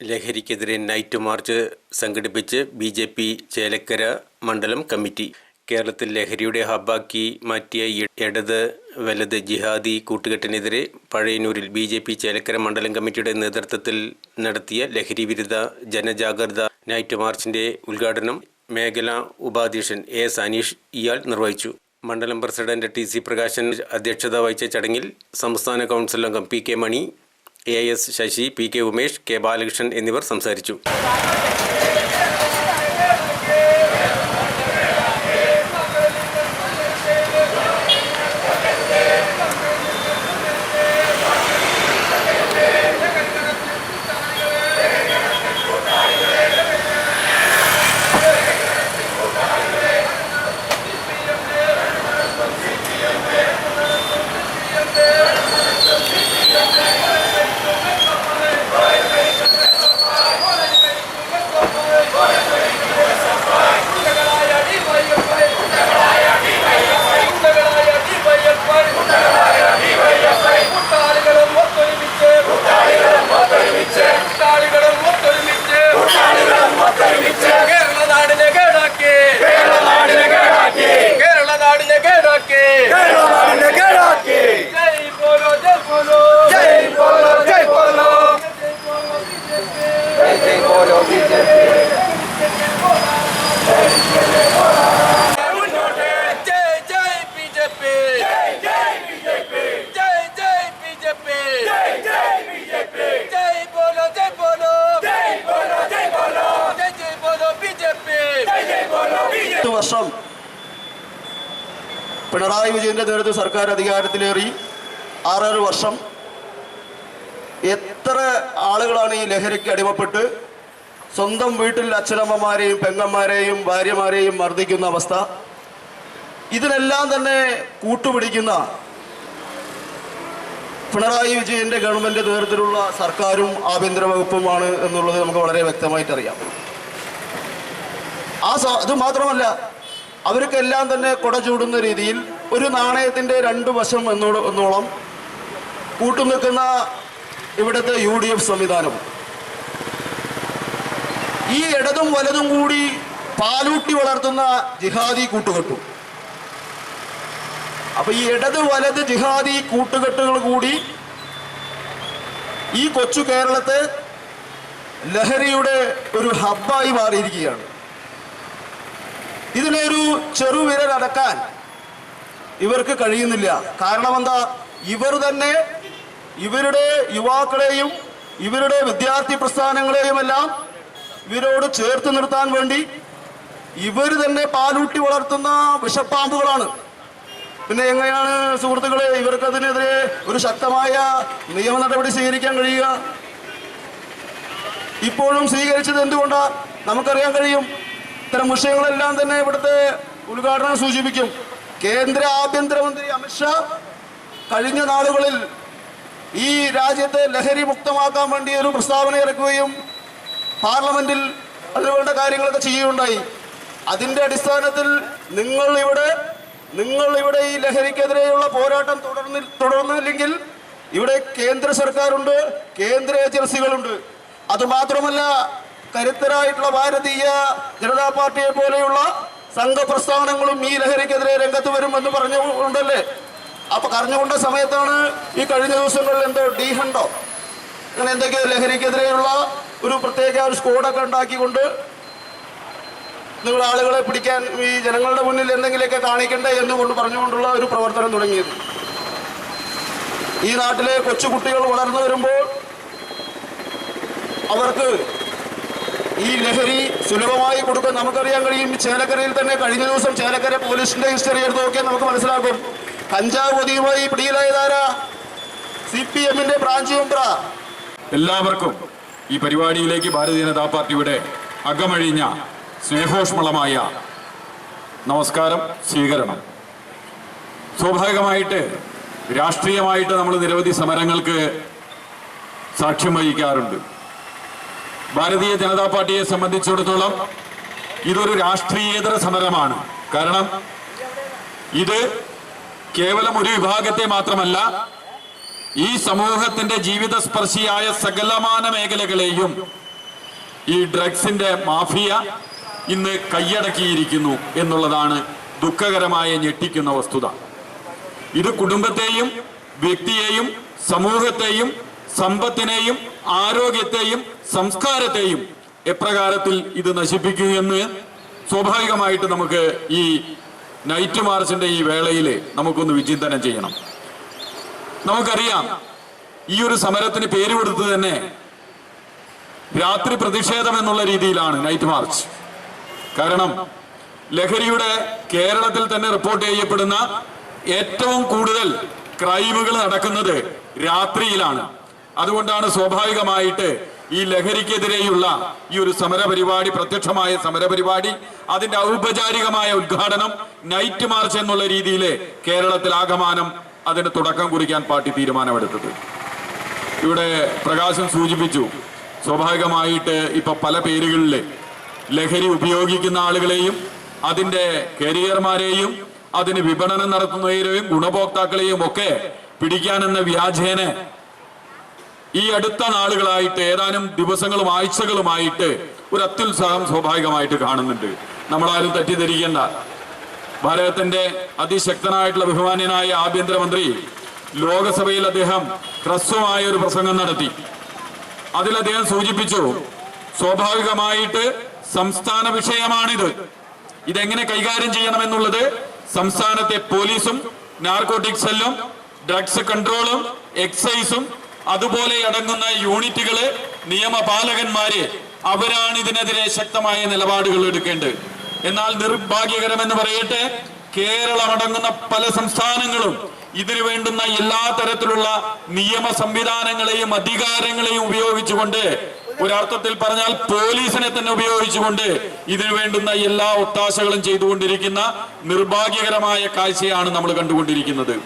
ലഹരിക്കെതിരെ night march സംഘടിപ്പിച്ച് B J P Chelakkara മണ്ഡലം കമ്മിറ്റി. കേരളത്തിൽ ലഹരിയുടെ ഹബ്ബാക്കി മാറ്റിയ ഇടത് വലത് ജിഹാദി കൂട്ടുകെട്ടിനെതിരെ പഴയന്നൂരിൽ ബി ജെ പി ചേലക്കര മണ്ഡലം കമ്മിറ്റിയുടെ നേതൃത്വത്തിൽ നടത്തിയ ലഹരി വിരുദ്ധ ജനജാഗ്രത നൈറ്റ് മാർച്ചിന്റെ ഉദ്ഘാടനം മേഖലാ ഉപാധ്യക്ഷൻ എ സനീഷ് ഇയാൾ നിർവഹിച്ചു. മണ്ഡലം പ്രസിഡന്റ് ടി സി പ്രകാശൻ അധ്യക്ഷത വഹിച്ച ചടങ്ങിൽ സംസ്ഥാന കൗൺസിൽ അംഗം P K Mani A S Sasi P K Umesh K Balakrishnan എന്നിവർ സംസാരിച്ചു. കൂട്ടാളികളും വർഷം പിണറായി വിജയന്റെ നേതൃത്വ സർക്കാർ അധികാരത്തിലേറി ആറര വർഷം എത്ര ആളുകളാണ് ഈ ലഹരിക്ക് അടിമപ്പെട്ട് സ്വന്തം വീട്ടിൽ അച്ഛനമ്മമാരെയും പെങ്ങന്മാരെയും ഭാര്യമാരെയും മർദ്ദിക്കുന്ന അവസ്ഥ? ഇതിനെല്ലാം തന്നെ കൂട്ടുപിടിക്കുന്ന പിണറായി വിജയന്റെ ഗവൺമെന്റ് നേതൃത്വത്തിലുള്ള സർക്കാരും ആഭ്യന്തര വകുപ്പുമാണ് എന്നുള്ളത് നമുക്ക് വളരെ വ്യക്തമായിട്ടറിയാം. ആ അത് മാത്രമല്ല അവർക്കെല്ലാം തന്നെ കുട ചൂടുന്ന രീതിയിൽ ഒരു നാണയത്തിന്റെ രണ്ട് വശം എന്നോട് എന്നോളം കൂട്ടുനിൽക്കുന്ന ഇവിടുത്തെ യു ഡി എഫ് സംവിധാനം. ഈ ഇടതും വലതും കൂടി പാലൂട്ടി വളർത്തുന്ന ജിഹാദി കൂട്ടുകെട്ടും. അപ്പൊ ഈ ഇടത് വലത് ജിഹാദി കൂട്ടുകെട്ടുകൾ കൂടി ഈ കൊച്ചു കേരളത്തെ ലഹരിയുടെ ഒരു ഹബ്ബായി മാറിയിരിക്കുകയാണ്. ഇതിനെ ഒരു ചെറുവിരൽ അടക്കാൻ ഇവർക്ക് കഴിയുന്നില്ല. കാരണം എന്താ ഇവർ തന്നെ ഇവരുടെ യുവാക്കളെയും ഇവരുടെ വിദ്യാർത്ഥി പ്രസ്ഥാനങ്ങളെയും എല്ലാം ഇവരോട് ചേർത്ത് നിർത്താൻ വേണ്ടി ഇവർ തന്നെ പാലൂട്ടി വളർത്തുന്ന വിഷപ്പാമ്പുകളാണ്. പിന്നെ എങ്ങനെയാണ് സുഹൃത്തുക്കളെ ഇവർക്കതിനെതിരെ ഒരു ശക്തമായ നിയമ നടപടി സ്വീകരിക്കാൻ കഴിയുക? ഇപ്പോഴും സ്വീകരിച്ചത് എന്തുകൊണ്ടാ? നമുക്കറിയാൻ കഴിയും. ഇത്തരം വിഷയങ്ങളെല്ലാം തന്നെ ഇവിടുത്തെ ഉദ്ഘാടനം സൂചിപ്പിക്കും. കേന്ദ്ര ആഭ്യന്തരമന്ത്രി അമിത്ഷാ കഴിഞ്ഞ നാളുകളിൽ ഈ രാജ്യത്തെ ലഹരി മുക്തമാക്കാൻ വേണ്ടി ഒരു പ്രസ്താവന ഇറക്കുകയും പാർലമെന്റിൽ അതിനുവേണ്ട കാര്യങ്ങളൊക്കെ ചെയ്യുകയുണ്ടായി. അതിന്റെ അടിസ്ഥാനത്തിൽ നിങ്ങൾ ഇവിടെ നിങ്ങൾ ഇവിടെ ഈ ലഹരിക്കെതിരെയുള്ള പോരാട്ടം തുടർന്നി തുടർന്നില്ലെങ്കിൽ ഇവിടെ കേന്ദ്ര സർക്കാരുണ്ട് കേന്ദ്ര ഏജൻസികളുണ്ട്. അത് മാത്രമല്ല കരുത്തരായിട്ടുള്ള ഭാരതീയ ജനതാ പാർട്ടിയെ പോലെയുള്ള സംഘപ്രസ്ഥാനങ്ങളും ഈ ലഹരിക്കെതിരെ രംഗത്ത് വരുമെന്ന് പറഞ്ഞുകൊണ്ടല്ലേ? അപ്പൊ കറിഞ്ഞുകൊണ്ട സമയത്താണ് ഈ കഴിഞ്ഞ ദിവസങ്ങളിൽ എന്തോ ഡീഹണ്ടോ അങ്ങനെ എന്തൊക്കെയോ ലഹരിക്കെതിരെയുള്ള ഒരു പ്രത്യേക ഒരു സ്കോഡൊക്കെ ഉണ്ടാക്കിക്കൊണ്ട് നിങ്ങൾ ആളുകളെ പിടിക്കാൻ ഈ ജനങ്ങളുടെ മുന്നിൽ എന്തെങ്കിലുമൊക്കെ കാണിക്കണ്ടേ എന്നുകൊണ്ട് പറഞ്ഞുകൊണ്ടുള്ള ഒരു പ്രവർത്തനം തുടങ്ങിയത്. ഈ നാട്ടിലെ കൊച്ചുകുട്ടികൾ വളർന്നു വരുമ്പോൾ അവർക്ക് ഈ ലഹരി സുലഭമായി കൊടുക്കാൻ നമുക്കറിയാൻ കഴിയും. ചേലക്കരയിൽ തന്നെ കഴിഞ്ഞ ദിവസം ചേലക്കര പോലീസിന്റെ ഹിസ്റ്ററി എടുത്ത് നോക്കിയാൽ നമുക്ക് മനസ്സിലാക്കും കഞ്ചാവ് പൊതിയുമായി പിടിയിലായതാരാ? സി പി എമ്മിന്റെ ബ്രാഞ്ച് മെമ്പറ. എല്ലാവർക്കും ഈ പരിപാടിയിലേക്ക് ഭാരതീയ ജനതാ പാർട്ടിയുടെ അകമഴിഞ്ഞ സ്നേഹോഷ്മളമായ നമസ്കാരം സ്വീകരണം. സ്വാഭാവികമായിട്ട് രാഷ്ട്രീയമായിട്ട് നമ്മൾ നിരവധി സമരങ്ങൾക്ക് സാക്ഷ്യം വഹിക്കാറുണ്ട്. ഭാരതീയ ജനതാ പാർട്ടിയെ സംബന്ധിച്ചിടത്തോളം ഇതൊരു രാഷ്ട്രീയേതര സമരമാണ്. കാരണം ഇത് കേവലം ഒരു വിഭാഗത്തെ മാത്രമല്ല ഈ സമൂഹത്തിന്റെ ജീവിതസ്പർശിയായ സകലമാന മേഖലകളെയും ഈ ഡ്രഗ്സിന്റെ മാഫിയ ഇന്ന് കൈയടക്കിയിരിക്കുന്നു എന്നുള്ളതാണ് ദുഃഖകരമായ ഞെട്ടിക്കുന്ന വസ്തുത. ഇത് കുടുംബത്തെയും വ്യക്തിയെയും സമൂഹത്തെയും സമ്പത്തിനെയും ആരോഗ്യത്തെയും സംസ്കാരത്തെയും എപ്രകാരത്തിൽ ഇത് നശിപ്പിക്കുമെന്ന് സ്വാഭാവികമായിട്ട് നമുക്ക് ഈ നൈറ്റ് മാർച്ചിന്റെ ഈ വേളയിൽ നമുക്കൊന്ന് വിചിന്തനം ചെയ്യണം. നമുക്കറിയാം ഈ ഒരു സമരത്തിന് പേര് കൊടുത്ത് തന്നെ രാത്രി പ്രതിഷേധം എന്നുള്ള രീതിയിലാണ് നൈറ്റ് മാർച്ച്. കാരണം ലഹരിയുടെ കേരളത്തിൽ തന്നെ റിപ്പോർട്ട് ചെയ്യപ്പെടുന്ന ഏറ്റവും കൂടുതൽ ക്രൈമുകൾ നടക്കുന്നത് രാത്രിയിലാണ്. അതുകൊണ്ടാണ് സ്വാഭാവികമായിട്ട് ഈ ലഹരിക്കെതിരെയുള്ള ഈ ഒരു സമര പരിപാടി പ്രത്യക്ഷമായ സമര പരിപാടി അതിന്റെ ഔപചാരികമായ ഉദ്ഘാടനം നൈറ്റ് മാർച്ച് എന്നുള്ള രീതിയിൽ കേരളത്തിൽ ആകമാനം അതിന് തുടക്കം കുറിക്കാൻ പാർട്ടി തീരുമാനമെടുത്തത്. ഇവിടെ പ്രകാശം സൂചിപ്പിച്ചു സ്വാഭാവികമായിട്ട് ഇപ്പൊ പല പേരുകളിൽ ലഹരി ഉപയോഗിക്കുന്ന ആളുകളെയും അതിന്റെ കരിയർമാരെയും അതിന് വിപണനം നടത്തുന്നവരെയും ഗുണഭോക്താക്കളെയും ഒക്കെ പിടിക്കാനെന്ന വ്യാജേന ഈ അടുത്ത നാളുകളായിട്ട് ഏതാനും ദിവസങ്ങളും ആഴ്ചകളുമായിട്ട് ഒരു അത്യുത്സാഹം സ്വാഭാവികമായിട്ട് കാണുന്നുണ്ട്. നമ്മളാരും തെറ്റിദ്ധരിക്കേണ്ട. ഭാരതത്തിന്റെ അതിശക്തനായിട്ടുള്ള ബഹുമാന്യനായ ആഭ്യന്തരമന്ത്രി ലോകസഭയിൽ അദ്ദേഹം ഹ്രസ്വമായ ഒരു പ്രസംഗം നടത്തി. അതിൽ അദ്ദേഹം സൂചിപ്പിച്ചു സ്വാഭാവികമായിട്ട് സംസ്ഥാന വിഷയമാണിത്. ഇതെങ്ങനെ കൈകാര്യം ചെയ്യണം എന്നുള്ളത് സംസ്ഥാനത്തെ പോലീസും നാർക്കോട്ടിക് സെല്ലും ഡ്രഗ്സ് കൺട്രോളും എക്സൈസും അതുപോലെ അടങ്ങുന്ന യൂണിറ്റുകൾ നിയമപാലകന്മാര് അവരാണ് ഇതിനെതിരെ ശക്തമായ നിലപാടുകൾ എടുക്കേണ്ടത്. എന്നാൽ നിർഭാഗ്യകരമെന്ന് പറയട്ടെ കേരളം അടങ്ങുന്ന പല സംസ്ഥാനങ്ങളും ഇതിനു വേണ്ടുന്ന എല്ലാ തരത്തിലുള്ള നിയമ സംവിധാനങ്ങളെയും അധികാരങ്ങളെയും ഉപയോഗിച്ചുകൊണ്ട് ഒരർത്ഥത്തിൽ പറഞ്ഞാൽ പോലീസിനെ തന്നെ ഉപയോഗിച്ചുകൊണ്ട് ഇതിനു വേണ്ടുന്ന എല്ലാ ഒത്താശകളും ചെയ്തുകൊണ്ടിരിക്കുന്ന നിർഭാഗ്യകരമായ കാഴ്ചയാണ് നമ്മൾ കണ്ടുകൊണ്ടിരിക്കുന്നത്.